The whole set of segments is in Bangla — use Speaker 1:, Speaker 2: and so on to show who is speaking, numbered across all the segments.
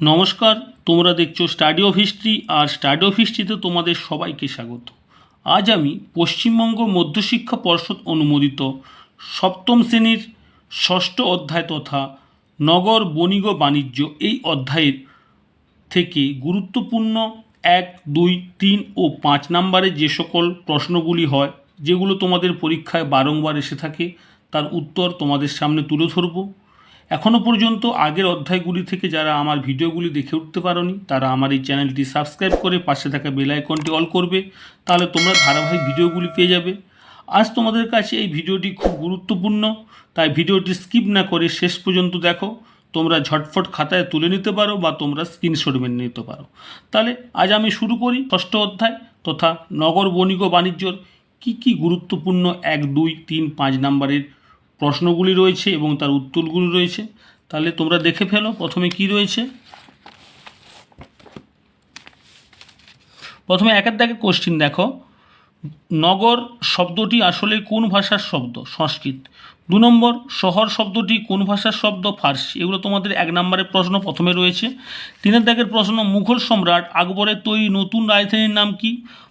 Speaker 1: নমস্কার, তোমরা দেখছ স্টাডি অফ হিস্ট্রি, আর স্টাডি অফ হিস্ট্রিতে তোমাদের সবাইকে স্বাগত। আজ আমি পশ্চিমবঙ্গ মধ্যশিক্ষা পর্ষদ অনুমোদিত সপ্তম শ্রেণির ষষ্ঠ অধ্যায় তথা নগর বণিক বাণিজ্য এই অধ্যায়ের থেকে গুরুত্বপূর্ণ এক, দুই, তিন ও পাঁচ নম্বরে যে সকল প্রশ্নগুলি হয়, যেগুলো তোমাদের পরীক্ষায় বারংবার এসে থাকে, তার উত্তর তোমাদের সামনে তুলে ধরবো। এখনও পর্যন্ত আগের অধ্যায়গুলি থেকে যারা আমার ভিডিওগুলি দেখে উঠতে পারোনি, তারা আমার এই চ্যানেলটি সাবস্ক্রাইব করে পাশে থাকা বেল আইকনটি অল করবে, তাহলে তোমরা ধারাবাহিক ভিডিওগুলি পেয়ে যাবে। আজ তোমাদের কাছে এই ভিডিওটি খুব গুরুত্বপূর্ণ, তাই ভিডিওটি স্কিপ না করে শেষ পর্যন্ত দেখো, তোমরা ঝটফট খাতায় তুলে নিতে পারো বা তোমরা স্ক্রিনশট মেনে নিতে পারো। তাহলে আজ আমি শুরু করি ষষ্ঠ অধ্যায় তথা নগর বণিক বাণিজ্যর কী কী গুরুত্বপূর্ণ এক, দুই, তিন, পাঁচ নাম্বারের প্রশ্নগুলি রয়েছে এবং তার উত্তরগুলি রয়েছে। তাহলে তোমরা দেখে ফেলো, প্রথমে কি রয়েছে? প্রথমে একের দাগে কোশ্চিন দেখো। নগর শব্দটি আসলে কোন ভাষার শব্দ? সংস্কৃত। দু নম্বর, শহর শব্দটি কোন ভাষার শব্দ? ফার্সি। এগুলো তোমাদের এক নম্বরের প্রশ্ন প্রথমে রয়েছে। তিনের দাগের প্রশ্ন, মুঘল সম্রাট আকবরের তৈরি নতুন রাজধানীর নাম কি?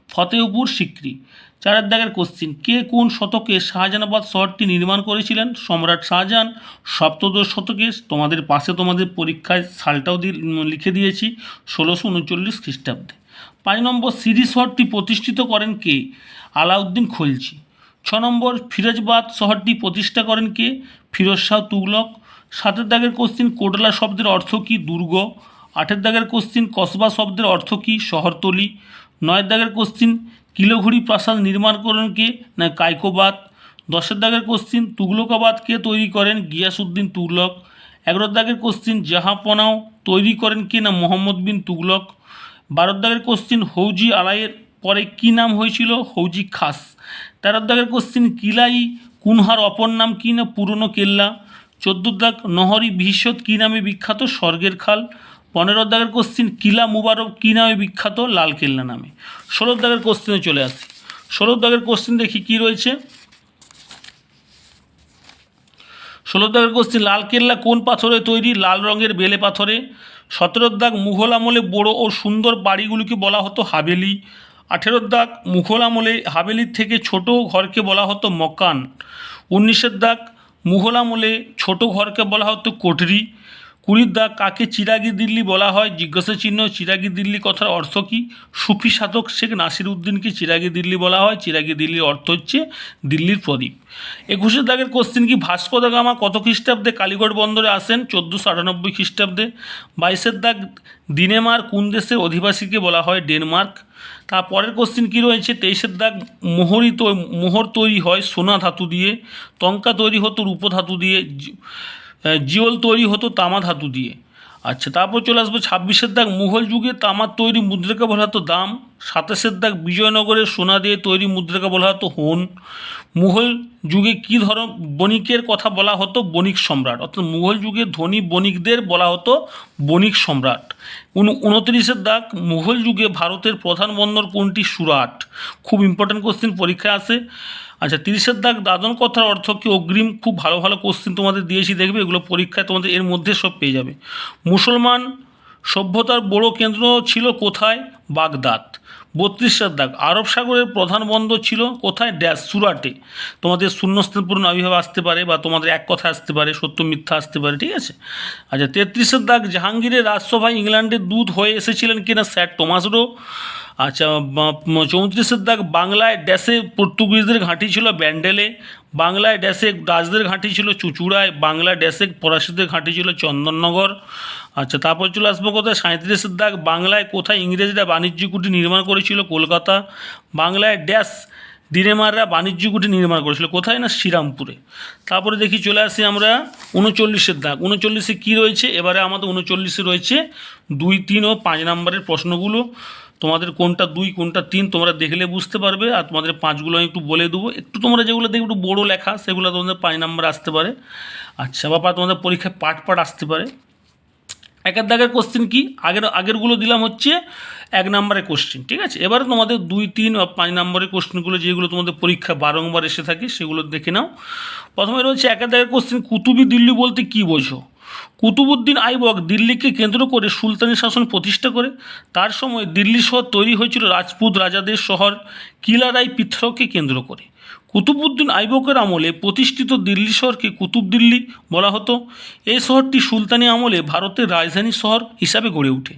Speaker 1: ফতেহপুর সিক্রি। চারের দাগের কোশ্চিন, কে কোন শতকে শাহজাহানাবাদ শহরটি নির্মাণ করেছিলেন? সম্রাট শাহজাহান, সপ্তদশ শতকে তোমাদের পাশে তোমাদের পরীক্ষায় সালটাও দিয়ে লিখে দিয়েছি, ষোলোশো উনচল্লিশ খ্রিস্টাব্দে। পাঁচ নম্বর সিরি শহরটি প্রতিষ্ঠিত করেন কে? আলাউদ্দিন খলজি। ছ নম্বর, ফিরোজবাদ শহরটি প্রতিষ্ঠা করেন কে? ফিরোজ শাহ তুগলক। সাতের দাগের কোশ্চিন, কোটলা শব্দের অর্থ কী? দুর্গ। আটের দাগের কোশ্চিন, কসবা শব্দের অর্থ কী? শহরতলি। নয়ের দাগের কোশ্চিন কিলোঘুড়ি প্রাসাদ নির্মাণ করেন কে? না, কাইকোবাদ। দশের দাগের কোশ্চিন তুগলকাবাদ কে তৈরি করেন গিয়াসউদ্দিন তুগলক। এগারোর দাগের কোশ্চিন, জাহাপনাও তৈরি করেন কে? না, মোহাম্মদ বিন তুগলক। বারোর দাগের কোশ্চিন, হৌজি আলাইয়ের পরে কী নাম হয়েছিল? হৌজি খাস। তেরোর দাগের কোশ্চিন, কিলাই কুনহার অপর নাম কী? না, পুরনো কেল্লা। চোদ্দোর দাগ, নহরি ভবিষ্যৎ কী নামে বিখ্যাত? স্বর্গের খাল। পনেরো দাগের কোশ্চিন কিলা মুবারক, কী নামে বিখ্যাত? লাল কেল্লা নামে। ষোলোর দাগের কোশ্চিনে চলে আসি। ষোলোর দাগের কোশ্চিন দেখি কী রয়েছে? ষোলো দাগের কোশ্চিন লাল কেল্লা কোন পাথরে তৈরি? লাল রঙের বেলে পাথরে। সতেরোর দাগ, মুঘল আমলে বড় ও সুন্দর বাড়িগুলিকে বলা হতো হাবেলি। আঠেরোর দাগ, মুঘল আমলে হাবেলির থেকে ছোট ঘরকে বলা হতো মকান। উনিশের দাগ, মুঘল আমলে ছোট ঘরকে বলা হতো কোটরি কুড়ির দাগ কাকে চিরাগি দিল্লি বলা হয়? জিজ্ঞাসা চিহ্ন, চিরাগি দিল্লি কথার অর্থ কী? সুফি সাধক শেখ নাসির উদ্দিনকে চিরাগি দিল্লি বলা হয়। চিরাগি দিল্লির অর্থ হচ্ছে দিল্লির প্রদীপ। একুশের দাগের কোশ্চিন কি? ভাস্কো দা গামা কত খ্রিস্টাব্দে কালীগড় বন্দরে আসেন? চোদ্দোশো আটানব্বই খ্রিস্টাব্দে। বাইশের দাগ, দিনেমার কোন দেশের অধিবাসীকে বলা হয়? ডেনমার্ক। তারপরের কোশ্চিন কী রয়েছে? তেইশের দাগ, মোহরি তো, মোহর তৈরি হয় সোনা ধাতু দিয়ে, টঙ্কা তৈরি হতো রূপ ধাতু দিয়ে। জিওল তৈরি হতো তামা ধাতু দিয়ে। আচ্ছা তারপর চলে আসব ছাব্বিশের দাগ মুঘল যুগে তামার তৈরি মুদ্রাকে বলা হতো দাম, সাতাশের দাগ বিজয়নগরের সোনা দিয়ে তৈরি মুদ্রাকে বলা হতো হন। মুঘল যুগে কী ধর বণিকের কথা বলা হতো বণিক সম্রাট, অর্থাৎ মুঘল যুগে ধনী বণিকদের বলা হতো বণিক সম্রাট। উন, উনত্রিশের দাগ মুঘল যুগে ভারতের প্রধান বন্দর কোনটি? সুরাট। খুব ইম্পর্ট্যান্ট কোশ্চেন পরীক্ষায় আসে আচ্ছা তিরিশের দাগ দাদন কথার অর্থ কি? অগ্রিম খুব ভালো ভালো কোশ্চিন তোমাদের দিয়েছি, দেখবে এগুলো পরীক্ষায় তোমাদের এর মধ্যে সব পেয়ে যাবে। মুসলমান সভ্যতার বড় কেন্দ্র ছিল কোথায়? বাগদাদ। বত্রিশের দাগ আরব সাগরের প্রধান বন্দর ছিল কোথায়? ড্যাশ সুরাটে। তোমাদের শূন্যস্থানপূর্ণ আবির্ভাব আসতে পারে বা তোমাদের এক কথা আসতে পারে, সত্য, মিথ্যা আসতে পারে, ঠিক আছে? আচ্ছা তেত্রিশের দাগ জাহাঙ্গীরের রাজসভায় ইংল্যান্ডের দূত হয়ে এসেছিলেন কিনা স্যার টমাস রো আচ্ছা চৌত্রিশের দাগ বাংলায় ড্যাশে পর্তুগিজদের ঘাঁটি ছিল ব্যান্ডেলে। বাংলায় ড্যাশে ডাচদের ঘাঁটি ছিল চুচুড়ায় বাংলা ড্যাশে ফরাসিদের ঘাঁটি ছিল চন্দননগর। আচ্ছা তারপর চলে আসব কোথায়? সাঁত্রিশের দাগ বাংলায় কোথায় ইংরেজরা বাণিজ্য কুটি নির্মাণ করেছিল? কলকাতা। বাংলায় ড্যাশ দিনেমাররা বাণিজ্য কুটি নির্মাণ করেছিল। কোথায় না? শ্রীরামপুরে। তারপরে দেখি চলে আসি আমরা উনচল্লিশের দাগ উনচল্লিশে কী রয়েছে? এবারে আমাদের উনচল্লিশে রয়েছে দুই, তিন ও পাঁচ নম্বরের প্রশ্নগুলো। তোমাদের কোনটা দুই, কোনটা তিন, তোমরা দেখলে বুঝতে পারবে, আর তোমাদের পাঁচগুলো আমি একটু বলে দেবো। একটু তোমরা যেগুলো দেখবে একটু বড়ো লেখা, সেগুলো তোমাদের পাঁচ নাম্বার আসতে পারে। আচ্ছা বা তোমাদের পরীক্ষায় পাট পাট আসতে পারে। একের দাগের কোশ্চেন কি? আগের, আগেরগুলো দিলাম হচ্ছে এক নম্বরের কোশ্চেন ঠিক আছে? এবারে তোমাদের দুই, তিন বা পাঁচ নম্বরের কোশ্চেনগুলো যেগুলো তোমাদের পরীক্ষা বারংবার এসে থাকে, সেগুলো দেখে নাও। প্রথমে রয়েছে একের দাগের কোশ্চেন কুতুবি দিল্লি বলতে কী বোঝো? কুতুবুদ্দিন আইবক দিল্লিকে কেন্দ্র করে সুলতানি শাসন প্রতিষ্ঠা করে। তার সময় দিল্লি শহর তৈরি হয়েছিল রাজপুত রাজাদের শহর কিলারাই পিথরকে কেন্দ্র করে। কুতুবুদ্দিন আইবকের আমলে প্রতিষ্ঠিত দিল্লি শহরকে কুতুব দিল্লি বলা হতো। এই শহরটি সুলতানি আমলে ভারতের রাজধানী শহর হিসাবে গড়ে ওঠে।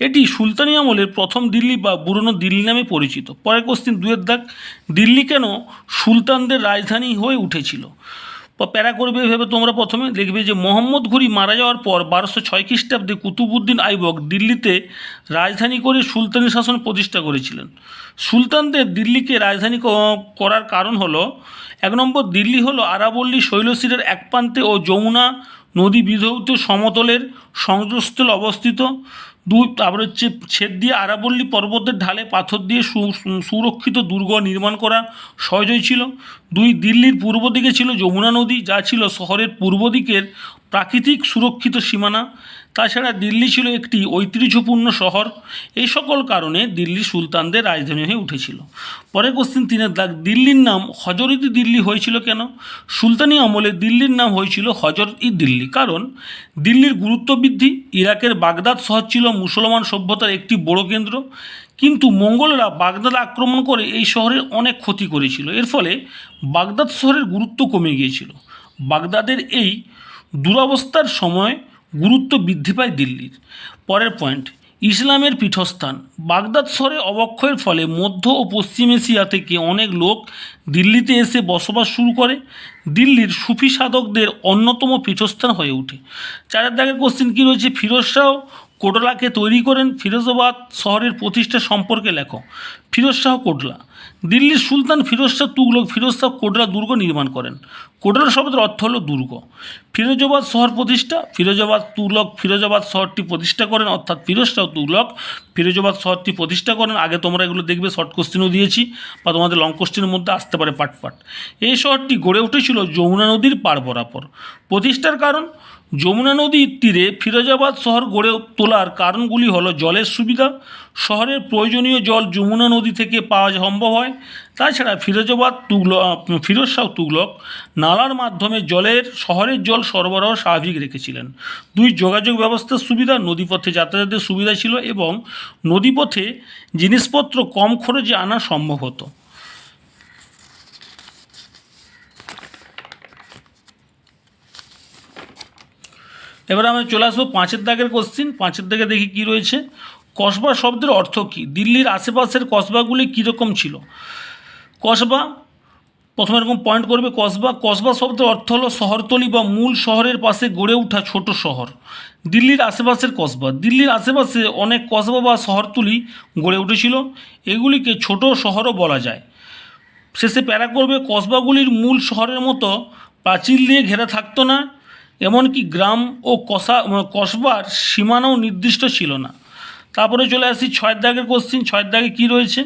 Speaker 1: এটি সুলতানি আমলের প্রথম দিল্লি বা পুরনো দিল্লি নামে পরিচিত। পরের কোশ্চিন দুয়ের দাগ, দিল্লি কেন সুলতানদের রাজধানী হয়ে উঠেছিল? বা প্যারা করবে ভেবে তোমরা প্রথমে দেখবে যে মোহাম্মদ ঘুরি মারা যাওয়ার পর বারোশো ছয় খ্রিস্টাব্দে কুতুবুদ্দিন আইবক দিল্লিতে রাজধানী করে সুলতানি শাসন প্রতিষ্ঠা করেছিলেন। সুলতানদের দিল্লিকে রাজধানী করার কারণ হলো, এক নম্বর দিল্লি হলো আরাবল্লী শৈলশিরের এক প্রান্তে ও যমুনা নদী বিধৌত সমতলের সংযোগস্থল অবস্থিত। দুই তারপরে হচ্ছে ছেদ দিয়ে আরাবল্লী পর্বতের ঢালে পাথর দিয়ে সুরক্ষিত দুর্গ নির্মাণ করা সহজ হয়েছিল দুই দিল্লির পূর্ব দিকে ছিল যমুনা নদী, যা ছিল শহরের পূর্ব দিকের প্রাকৃতিক সুরক্ষিত সীমানা, তাছাড়া দিল্লি ছিল একটি ঐতিহ্যপূর্ণ শহর। এই সকল কারণে দিল্লি সুলতানদের রাজধানী হয়ে উঠেছিল। পরে কোশ্চিন তিনের দাগ, দিল্লির নাম হজরতি দিল্লি হয়েছিল কেন? সুলতানি আমলে দিল্লির নাম হয়েছিল হজরত ই দিল্লি, কারণ দিল্লির গুরুত্ব বৃদ্ধি, ইরাকের বাগদাদ শহর ছিল মুসলমান সভ্যতার একটি বড় কেন্দ্র। কিন্তু মঙ্গলরা বাগদাদ আক্রমণ করে এই শহরের অনেক ক্ষতি করেছিল। এর ফলে বাগদাদ শহরের গুরুত্ব কমে গিয়েছিল। বাগদাদের এই দুরবস্থার সময় গুরুত্ব বৃদ্ধি পায় দিল্লির। পরের পয়েন্ট ইসলামের পীঠস্থান। বাগদাদ শহরে অবক্ষয়ের ফলে মধ্য ও পশ্চিম এশিয়া থেকে অনেক লোক দিল্লিতে এসে বসবাস শুরু করে। দিল্লির সুফি সাধকদের অন্যতম পীঠস্থান হয়ে ওঠে। চারের দাগের কোশ্চিন কী রয়েছে? ফিরোজ শাহ কোটলাকে তৈরি করেন। ফিরোজাবাদ শহরের প্রতিষ্ঠা সম্পর্কে লেখো। ফিরোজ শাহ কোটলা দিল্লির সুলতান ফিরোজ শাহ তুগলক, ফিরোজ শাহ কোটলা দুর্গ নির্মাণ করেন। কোটলা শব্দের অর্থ হলো দুর্গ। ফিরোজাবাদ শহর প্রতিষ্ঠা, ফিরোজাবাদ তুগলক, ফিরোজাবাদ শহরটি প্রতিষ্ঠা করেন, অর্থাৎ ফিরোজ শাহ তুগলক, ফিরোজাবাদ শহরটি প্রতিষ্ঠা করেন। আগে তোমরা এগুলো দেখবে, শর্ট কোশ্চেনও দিয়েছি, বা তোমাদের লং কোশ্চেনের মধ্যে আসতে পারে পাট পাট এই শহরটি গড়ে উঠেছিল যমুনা নদীর পার বরাবর। প্রতিষ্ঠার কারণ যমুনা নদীর তীরে ফিরোজাবাদ শহর গড়ে তোলার কারণগুলি হলো জলের সুবিধা, শহরের প্রয়োজনীয় জল যমুনা নদী থেকে পাওয়া সম্ভব হয়। তাছাড়া ফিরোজাবাদ তুগলক ফিরোজ শাহ তুগলক নালার মাধ্যমে জলের, শহরের জল সরবরাহ স্বাভাবিক রেখেছিলেন। দুই যোগাযোগ ব্যবস্থার সুবিধা, নদীপথে যাতায়াতের সুবিধা ছিল এবং নদীপথে জিনিসপত্র কম খরচে আনা সম্ভব হতো। এবার আমরা চলে আসব পাঁচের দাগের কোশ্চিন পাঁচের দাগে দেখি কি রয়েছে। কসবা শব্দের অর্থ কী? দিল্লির আশেপাশের কসবাগুলি কীরকম ছিল? কসবা, প্রথমে এরকম পয়েন্ট করবে কসবা। কসবা শব্দের অর্থ হলো শহরতলি বা মূল শহরের পাশে গড়ে ওঠা ছোট শহর। দিল্লির আশেপাশের কসবা। দিল্লির আশেপাশে অনেক কসবা বা শহরতলি গড়ে উঠেছিল। এগুলিকে ছোট শহরও বলা যায়। শেষে প্যারা করবে, কসবাগুলির মূল শহরের মতো প্রাচীর দিয়ে ঘেরা থাকতো না। এমনকি গ্রাম ও কষা কসবার সীমানাও নির্দিষ্ট ছিল না। তারপরে চলে আসি ছয়ের দাগের কোশ্চিন ছয়ের দাগে কী রয়েছে?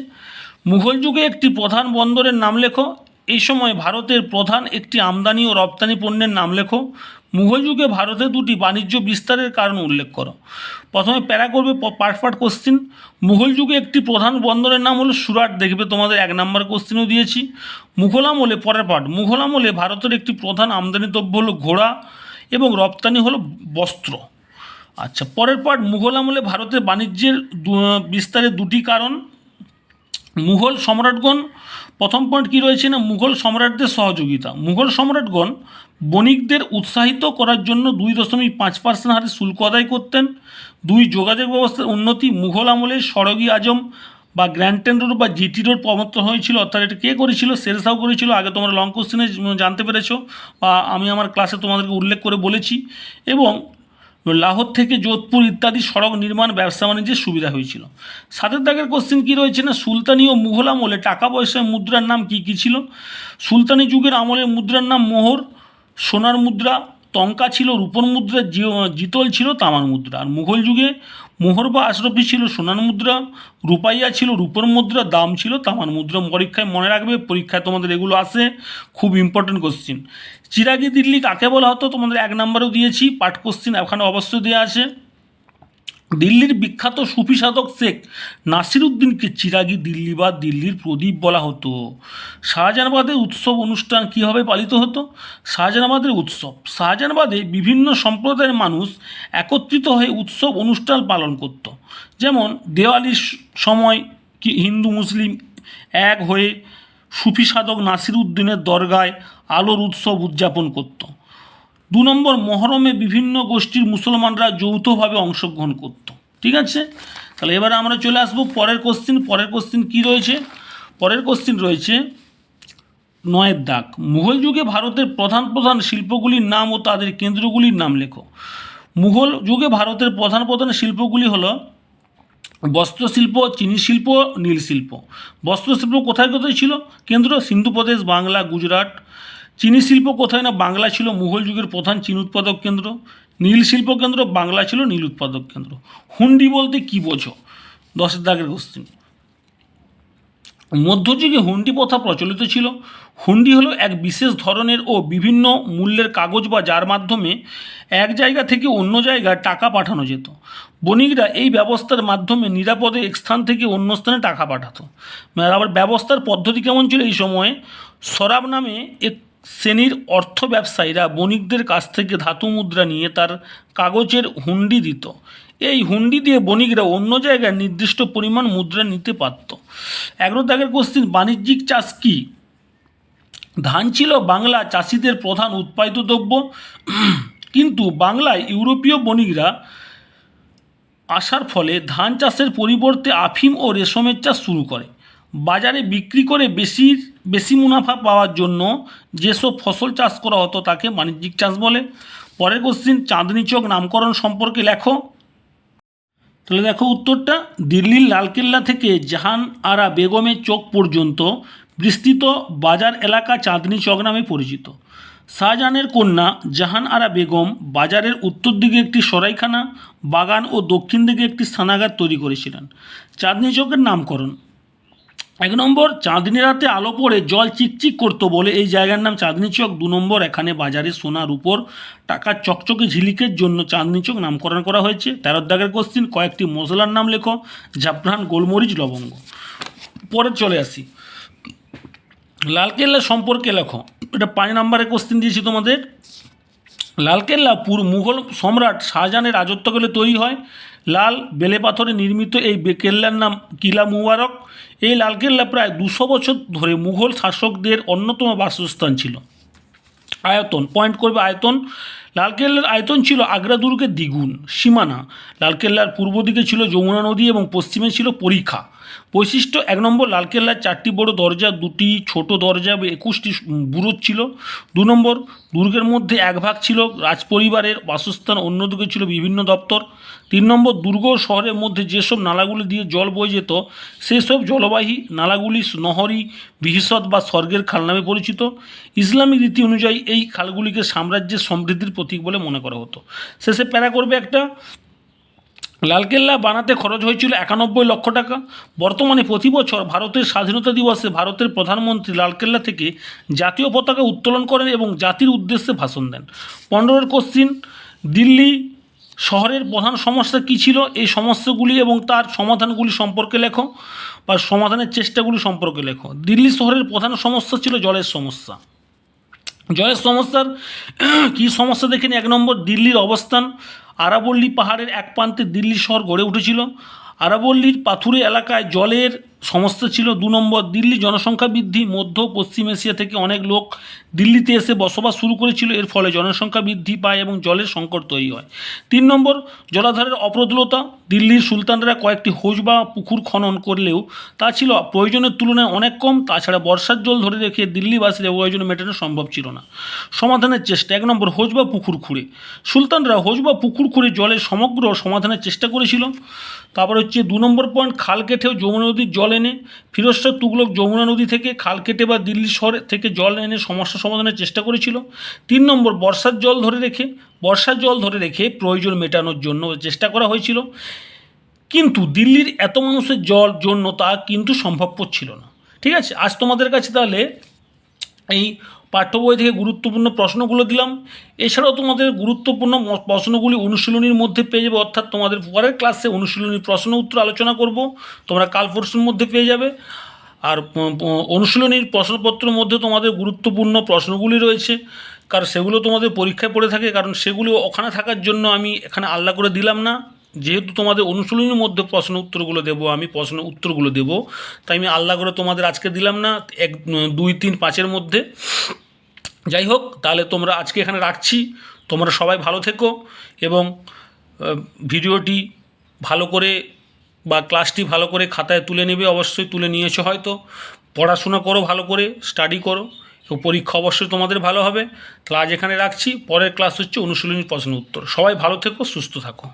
Speaker 1: মুঘল যুগে একটি প্রধান বন্দরের নাম লেখো, এই সময় ভারতের প্রধান একটি আমদানি ও রপ্তানি পণ্যের নাম লেখো। মুঘল যুগে ভারতে দুটি বাণিজ্য বিস্তারের কারণ উল্লেখ করো। প্রথমে প্যারা করবে পার্ট পার্ট কোশ্চিন মুঘল যুগে একটি প্রধান বন্দরের নাম হলো সুরাট, দেখবে তোমাদের এক নম্বর কোশ্চিনও দিয়েছি। মুঘল আমলে, পরের পার্ট মুঘল আমলে ভারতের একটি প্রধান আমদানি দ্রব্য হলো ঘোড়া এবং রপ্তানি হলো বস্ত্র। আচ্ছা পরের পার্ট মুঘল আমলে ভারতের বাণিজ্যের বিস্তারের দুটি কারণ। মুঘল সম্রাটগণ, প্রথম পয়েন্ট কী রয়েছে না? মুঘল সম্রাটদের সহযোগিতা। মুঘল সম্রাটগণ বণিকদের উৎসাহিত করার জন্য দুই দশমিক পাঁচ পার্সেন্ট হারে শুল্ক আদায় করতেন। দুই যোগাযোগ ব্যবস্থার উন্নতি, মুঘল আমলে সড়গি আজম বা গ্র্যান্টেন রোড বা জিটি রোড প্রবর্তন হয়েছিল, অর্থাৎ এটা কে করেছিল? শেরশাহ করেছিল, আগে তোমরা লং কোশ্চেনে জানতে পেরেছ, বা আমি আমার ক্লাসে তোমাদেরকে উল্লেখ করে বলেছি। এবং লাহোর থেকে যোধপুর ইত্যাদি সড়ক নির্মাণ, ব্যবসা বাণিজ্যের সুবিধা হয়েছিল। সাতের দাগের কোশ্চেন কী রয়েছে না? সুলতানি ও মুঘল আমলে টাকা পয়সার মুদ্রার নাম কী কী ছিল? সুলতানি যুগের আমলের মুদ্রার নাম মোহর, সোনার মুদ্রা টঙ্কা ছিল, রূপর মুদ্রা জিতল ছিল, তামার মুদ্রা। আর মুঘল যুগে মোহর বা আশরফি ছিল সোনার মুদ্রা, রূপাইয়া ছিল রূপর মুদ্রা, দাম ছিল তামার মুদ্রা। পরীক্ষায় মনে রাখবে, পরীক্ষায় তোমাদের এগুলো আসে খুব ইম্পর্টেন্ট কোশ্চিন চিরাগি দিল্লি কাকে বলা হতো? তোমাদের এক নম্বরেও দিয়েছি পাঠ কোশ্চিন এখানে অবশ্যই দেওয়া আছে। দিল্লির বিখ্যাত সুফি সাধক শেখ নাসিরুদ্দিনকে চিরাগি দিল্লি বা দিল্লির প্রদীপ বলা হতো। শাহজাহানবাদের উৎসব অনুষ্ঠান কীভাবে পালিত হতো? শাহজাহানবাদের উৎসব। শাহজাহানবাদে বিভিন্ন সম্প্রদায়ের মানুষ একত্রিত হয়ে উৎসব অনুষ্ঠান পালন করত। যেমন দেওয়ালির সময় কি হিন্দু, মুসলিম এক হয়ে সুফি সাধক নাসিরুদ্দিনের দরগায় আলোর উৎসব উদযাপন করত। দু নম্বর, মহরমে বিভিন্ন গোষ্ঠীর মুসলমানরা যৌথভাবে অংশগ্রহণ করত। ঠিক আছে? তাহলে এবারে আমরা চলে আসব পরের কোশ্চিন পরের কোশ্চিন কি রয়েছে? পরের কোশ্চিন রয়েছে নয়ের দাগ। মুঘল যুগে ভারতের প্রধান প্রধান শিল্পগুলির নাম ও তাদের কেন্দ্রগুলির নাম লেখো। মুঘল যুগে ভারতের প্রধান প্রধান শিল্পগুলি হলো বস্ত্রশিল্প, চিনি শিল্প, নীল শিল্প। বস্ত্রশিল্প কোথায় কোথায় ছিল? কেন্দ্র, সিন্ধু প্রদেশ, বাংলা, গুজরাট চিনি শিল্প কোথায় না বাংলা ছিল মুঘল যুগের প্রধান চিনি উৎপাদক কেন্দ্র? নীল শিল্প কেন্দ্র, বাংলা ছিল নীল উৎপাদক কেন্দ্র। হুন্ডি বলতে কী বোঝো? দশের দাগের কোশ্চিন মধ্যযুগে হুন্ডি প্রথা প্রচলিত ছিল। হুন্ডি হলো এক বিশেষ ধরনের ও বিভিন্ন মূল্যের কাগজ বা যার মাধ্যমে এক জায়গা থেকে অন্য জায়গায় টাকা পাঠানো যেত। বণিকরা এই ব্যবস্থার মাধ্যমে নিরাপদে এক স্থান থেকে অন্য স্থানে টাকা পাঠাতো। মানে আবার ব্যবস্থার পদ্ধতি কেমন ছিল? এই সময়ে সরাব নামে এক শ্রেণির অর্থ ব্যবসায়ীরা বণিকদের কাছ থেকে ধাতু মুদ্রা নিয়ে তার কাগজের হুন্ডি দিত। এই হুন্ডি দিয়ে বণিকরা অন্য জায়গায় নির্দিষ্ট পরিমাণ মুদ্রা নিতে পারত। এগারো দাগের কোশ্চিন, বাণিজ্যিক চাষ কী? ধান ছিল বাংলা চাষিদের প্রধান উৎপাদিত দ্রব্য। কিন্তু বাংলায় ইউরোপীয় বণিকরা আসার ফলে ধান চাষের পরিবর্তে আফিম ও রেশমের চাষ শুরু করে। বাজারে বিক্রি করে বেশি বেশি মুনাফা পাওয়ার জন্য যেসব ফসল চাষ করা হতো তাকে বাণিজ্যিক চাষ বলে। পরের কোশ্চিন চাঁদনি চক নামকরণ সম্পর্কে লেখো। তাহলে দেখো উত্তরটা, দিল্লির লালকেল্লা থেকে জাহান আরা বেগমের চোখ পর্যন্ত বিস্তৃত বাজার এলাকা চাঁদনি চক নামে পরিচিত। শাহজাহানের কন্যা জাহান আরা বেগম বাজারের উত্তর দিকে একটি সরাইখানা, বাগান ও দক্ষিণ দিকে একটি স্নানাগার তৈরি করেছিলেন। চাঁদনি চকের নামকরণ। এক নম্বর, চাঁদনি রাতে আলো পড়ে, জল চিকচিক করতো বলে এই জায়গার নাম চাঁদনি চক। দু নম্বর, এখানে বাজারে সোনার উপর টাকার চকচকে ঝিলিকের জন্য চাঁদনি চক নামকরণ করা হয়েছে। তেরো দাগের কোশ্চিন কয়েকটি মশলার নাম লেখো। জাফরান গোলমরিচ, লবঙ্গ। পরে চলে আসি। লালকেল্লা সম্পর্কে লেখো। এটা পাঁচ নম্বরের কোশ্চিন দিয়েছি তোমাদের। লালকেল্লা পুর, মুঘল সম্রাট শাহজাহানের রাজত্বকালে তৈরি হয়। লাল বেলে পাথরে নির্মিত এই বে- কেল্লার নাম কিলা মুবারক। এই লালকেল্লা প্রায় দুশো বছর ধরে মুঘল শাসকদের অন্যতম বাসস্থান ছিল। আয়তন পয়েন্ট করবে আয়তন। লালকেল্লার আয়তন ছিল আগ্রা দুর্গের দ্বিগুণ, সীমানা। লালকেল্লার পূর্ব দিকে ছিল যমুনা নদী এবং পশ্চিমে ছিল পরীক্ষা বৈশিষ্ট্য, এক নম্বর লালকেল্লার চারটি বড় দরজা, দুটি ছোট দরজা একুশটি বুরুজ ছিল। দু নম্বর, দুর্গের মধ্যে এক ভাগ ছিল রাজপরিবারের বাসস্থান, অন্যদিকে ছিল বিভিন্ন দপ্তর। তিন নম্বর, দুর্গ শহরের মধ্যে যেসব নালাগুলি দিয়ে জল বয়ে যেত, সেসব জলবাহী নালাগুলি নহরি বিহিসদ বা স্বর্গের খাল নামে পরিচিত। ইসলামিক রীতি অনুযায়ী এই খালগুলিকে সাম্রাজ্যের সমৃদ্ধির প্রতীক বলে মনে করা হতো। শেষে প্যারা করবে একটা। লালকেল্লা বানাতে খরচ হয়েছিল একানব্বই লক্ষ টাকা। বর্তমানে প্রতি বছর ভারতের স্বাধীনতা দিবসে ভারতের প্রধানমন্ত্রী লালকেল্লা থেকে জাতীয় পতাকা উত্তোলন করেন এবং জাতির উদ্দেশ্যে ভাষণ দেন। পনেরোর কোশ্চিন দিল্লি শহরের প্রধান সমস্যা কী ছিল? এই সমস্যাগুলি এবং তার সমাধানগুলি সম্পর্কে লেখো বা সমাধানের চেষ্টাগুলি সম্পর্কে লেখো। দিল্লি শহরের প্রধান সমস্যা ছিল জলের সমস্যা। জলের সমস্যার, কী সমস্যা দেখেন? এক নম্বর দিল্লির অবস্থান। আরাবল্লী পাহাড়ের এক প্রান্তে দিল্লি শহর গড়ে উঠেছিল। আরাবল্লীর পাথুরে এলাকায় জলের সমস্যা ছিল দু নম্বর দিল্লি জনসংখ্যা বৃদ্ধি, মধ্য পশ্চিম এশিয়া থেকে অনেক লোক দিল্লিতে এসে বসবাস শুরু করেছিল। এর ফলে জনসংখ্যা বৃদ্ধি পায় এবং জলের সংকট তৈরি হয়। তিন নম্বর, জলাধারের অপ্রতুলতা। দিল্লির সুলতানরা কয়েকটি হোজ বা পুকুর খনন করলেও তা ছিল প্রয়োজনের তুলনায় অনেক কম। তাছাড়া বর্ষার জল ধরে রেখে দিল্লিবাসীর প্রয়োজন মেটানো সম্ভব ছিল না। সমাধানের চেষ্টা, এক নম্বর হোজ বা পুকুর খুঁড়ে। সুলতানরা হোজ বা পুকুর খুঁড়ে জলের সমগ্র সমাধানের চেষ্টা করেছিল। তারপর হচ্ছে দু নম্বর পয়েন্ট খাল কেটেও যমুনা নদীর জল এনে ফিরোজ তুগলক যমুনা নদী থেকে খাল কেটে বা দিল্লি শহর থেকে জল এনে সমস্যা সমাধানের চেষ্টা করেছিল। তিন নম্বর, বর্ষার জল ধরে রেখে, বর্ষার জল ধরে রেখে প্রয়োজন মেটানোর জন্য চেষ্টা করা হয়েছিল। কিন্তু দিল্লির এত মানুষের জল, জন্য তা কিন্তু সম্ভবপর ছিল না। ঠিক আছে? আজ তোমাদের কাছে তাহলে এই পাঠ্য বই থেকে গুরুত্বপূর্ণ প্রশ্নগুলো দিলাম। এছাড়াও তোমাদের গুরুত্বপূর্ণ প্রশ্নগুলি অনুশীলনীর মধ্যে পেয়ে যাবে, অর্থাৎ তোমাদের পরের ক্লাসে অনুশীলনীর প্রশ্ন উত্তর আলোচনা করব, তোমরা কাল পরশুর মধ্যে পেয়ে যাবে। আর অনুশীলনীর প্রশ্নপত্রের মধ্যে তোমাদের গুরুত্বপূর্ণ প্রশ্নগুলি রয়েছে, কারণ সেগুলো তোমাদের পরীক্ষায় পড়ে থাকে, কারণ সেগুলো ওখানে থাকার জন্য আমি এখানে আলাদা করে দিলাম না। যেহেতু তোমাদের অনুশীলনীর মধ্যে প্রশ্ন উত্তরগুলো দেবো, আমি প্রশ্ন উত্তরগুলো দেবো, তাই আমি আলাদা করে তোমাদের আজকে দিলাম না, এক, দুই, তিন, পাঁচের মধ্যে। যাই হোক, তাহলে তোমরা আজকে এখানে রাখছি। তোমরা সবাই ভালো থেকো এবং ভিডিওটি ভালো করে বা ক্লাসটি ভালো করে খাতায় তুলে নেবে, অবশ্যই তুলে নিয়েছো হয়তো। পড়াশোনা করো ভালো করে স্টাডি করো, এবং পরীক্ষা অবশ্যই তোমাদের ভালো হবে। ক্লাস এখানে রাখছি, পরের ক্লাস হচ্ছে অনুশীলনী প্রশ্ন উত্তর। সবাই ভালো থেকো, সুস্থ থাকো।